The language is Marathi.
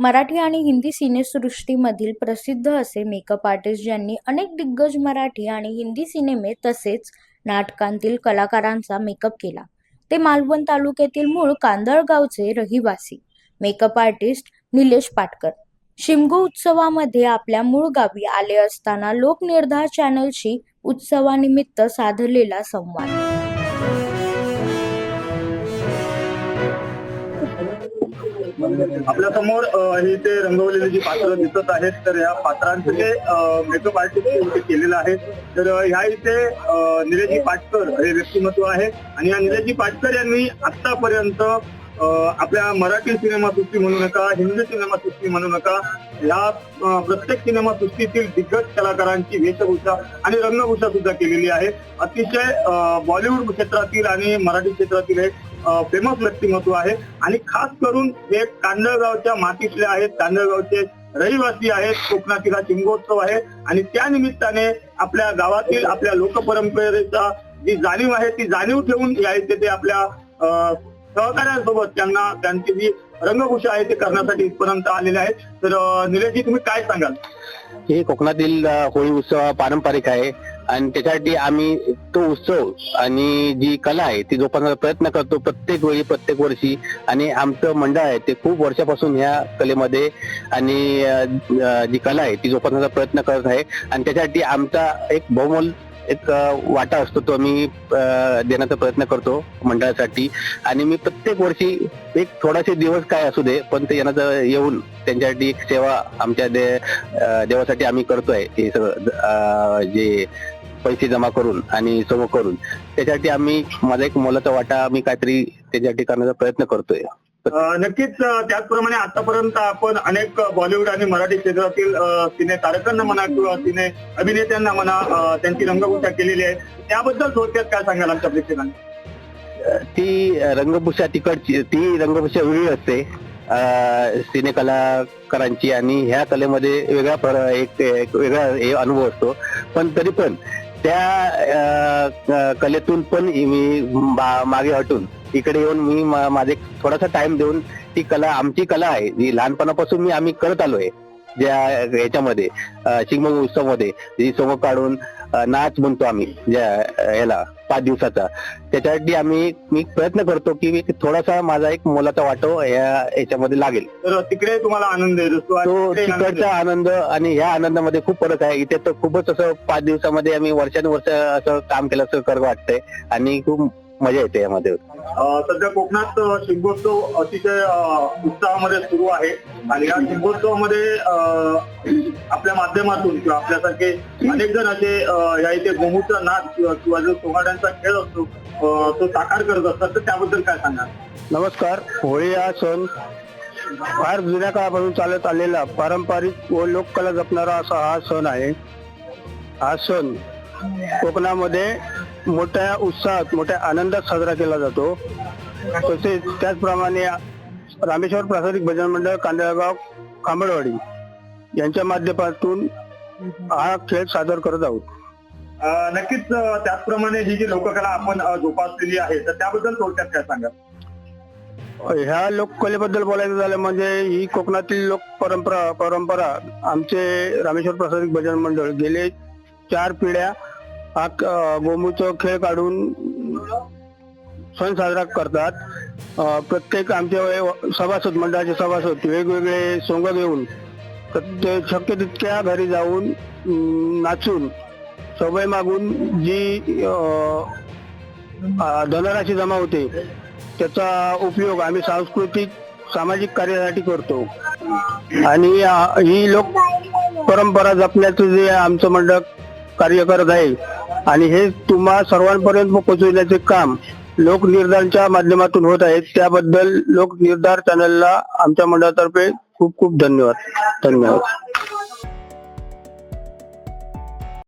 मराठी आणि हिंदी सिनेसृष्टीमधील प्रसिद्ध असे मेकअप आर्टिस्ट ज्यांनी अनेक दिग्गज मराठी आणि हिंदी सिनेमे तसेच नाटकांतील कलाकारांचा मेकअप केला. ते मालवण तालुक्यातील मूळ कांदळगावचे रहिवासी. Makeup artist Nilesh Patkar. शिमगो उत्सवामध्ये आपल्या मूळ गावी आले असताना लोकनिर्धार चॅनलशी उत्सवानिमित्त साधलेला संवाद. आपल्यासमोर हे ते रंगवलेले जी पात्र दिसत आहेत तर या पात्रांचं जे मेकअप आर्टिस्ट इथे केलेलं आहे. तर ह्या इथे अ, पाटकर हे व्यक्तिमत्व आहे. आणि या निरजी पाटकर यांनी आतापर्यंत आपल्या मराठी सिनेमासृष्टी म्हणू नका हिंदी सिनेमासृष्टी म्हणू नका या प्रत्येक सिनेमासृष्टीतील दिग्गज कलाकारांची वेशभूषा आणि रंगभूषा सुद्धा केलेली आहे. अतिशय बॉलिवूड क्षेत्रातील आणि मराठी क्षेत्रातील एक फेमस व्यक्तिमत्व आहे. आणि खास करून हे कांदळगावच्या मातीतले आहेत कांदळगावचे रहिवासी आहेत कोकणातील हा शिमगोत्सव आहे. आणि त्या निमित्ताने आपल्या गावातील आपल्या लोकपरंपरेचा जी जाणीव आहे ती जाणीव ठेवून यायचे ते आपल्या अ, सहकाऱ्यांसोबत त्यांना त्यांची जी रंगभूषा आहे ते करण्यासाठी इथपर्यंत आलेले आहेत. तर निलेशजी तुम्ही काय सांगाल? हे कोकणातील होळी उत्सव पारंपरिक आहे. आणि त्याच्यासाठी आम्ही तो उत्सव आणि जी कला आहे ती जोपासण्याचा प्रयत्न करतो प्रत्येक वेळी प्रत्येक वर्षी. आणि आमचं मंडळ आहे ते खूप वर्षापासून ह्या कलेमध्ये आणि जी कला आहे ती जोपासण्याचा प्रयत्न करत आहे. आणि त्याच्यासाठी आमचा एक बहुमोल एक वाटा असतो तो आम्ही देण्याचा प्रयत्न करतो मंडळासाठी. आणि मी प्रत्येक वर्षी एक थोडासे दिवस काय असू दे पण ते येण्याचं येऊन त्यांच्यासाठी एक सेवा आमच्या दे देवासाठी आम्ही करतोय. हे सगळं जे पैसे जमा करून आणि सर्व करून. त्याच्यासाठी आम्ही माझा एक मोलाचा वाटा आम्ही काहीतरी त्याच्यासाठी करण्याचा प्रयत्न करतोय. नक्कीच त्याचप्रमाणे आतापर्यंत आपण अनेक बॉलिवूड आणि मराठी क्षेत्रातील सिने तारकांना म्हणा किंवा सिने अभिनेत्यांना म्हणा त्यांची रंगभूषा केलेली आहे. त्याबद्दल थोडक्यात काय सांगाल आमच्या प्रेक्षकांना? ती रंगभूषा तिकडची ती रंगभूषा वेगळी असते. सिने कलाकारांची आणि ह्या कलेमध्ये वेगळा एक वेगळा हे अनुभव असतो. पण तरी पण त्या अ, कलेतून पण मी मागे हटून इकडे येऊन मी माझे थोडासा टाइम देऊन ती कला आमची कला आहे. जी लहानपणापासून मी आम्ही करत आलोय ज्या याच्यामध्ये शिगमोग उत्सवमध्ये जी समोर काढून नाच म्हणतो आम्ही ज्या याला. पाच दिवसाचा. त्याच्यासाठी आम्ही मी प्रयत्न करतो की थोडासा माझा एक मोलाचा वाटो या याच्यामध्ये लागेल. तर तिकडे तुम्हाला आनंद तो. तिकडचा आनंद आणि ह्या आनंदामध्ये खूप फरक आहे. इथे तर खूपच असं पाच दिवसामध्ये आम्ही वर्षानुवर्ष असं काम केलं असं कर वाटतंय. आणि खूप मजा येते यामध्ये. सध्या कोकणात अ, शिमगोत्सव अतिशय उत्साहामध्ये सुरू आहे. आणि या शिमगोत्सवामध्ये अ, आपल्या माध्यमातून किंवा आपल्यासारखे अनेक जण असे या इथे गोमूचा नाच किंवा जो सोंगाड्यांचा खेळ असतो तो साकार करत असतात. तर त्याबद्दल काय सांगाल? नमस्कार. होळी हा सण फार जुन्या काळापासून चालत आलेला पारंपरिक व लोककला जपणारा असा हा सण आहे. हा सण कोकणामध्ये मोठ्या उत्साहात मोठ्या आनंदात साजरा केला जातो. तसेच त्याचप्रमाणे रामेश्वर प्रासादिक भजन मंडळ कांदळगाव खांबळवाडी यांच्या माध्यमातून हा खेळ सादर करत आहोत. नक्कीच त्याचप्रमाणे ही जी लोककला आपण जोपासलेली आहे तर त्याबद्दल थोडक्यात काय सांगाल? ह्या लोककलेबद्दल बोलायचं झालं म्हणजे ही कोकणातील लोक परंपरा परंपरा आमचे रामेश्वर प्रसादिक भजन मंडळ गेले चार पिढ्या हा क- खेळ काढून सण साजरा करतात. प्रत्येक आमच्या सभासद मंडळाचे सभासद वेगवेगळे सोंग घेऊन प्रत्येक शक्य तितक्या घरी जाऊन नाचून सवय मागून जी धनराशी जमा होते त्याचा उपयोग आम्ही सांस्कृतिक सामाजिक कार्यासाठी करतो. आणि ही लोक परंपरा जपण्याचं जे आमचं मंडळ कार्य करत आहे आणि हे तुम्हा सर्वांपर्यंत पोहोचविण्याचे काम लोकनिर्धारच्या माध्यमातून होत आहे त्याबद्दल लोकनिर्धार चॅनलला आमच्या मंडळातर्फे खूप खूप धन्यवाद. धन्यवाद.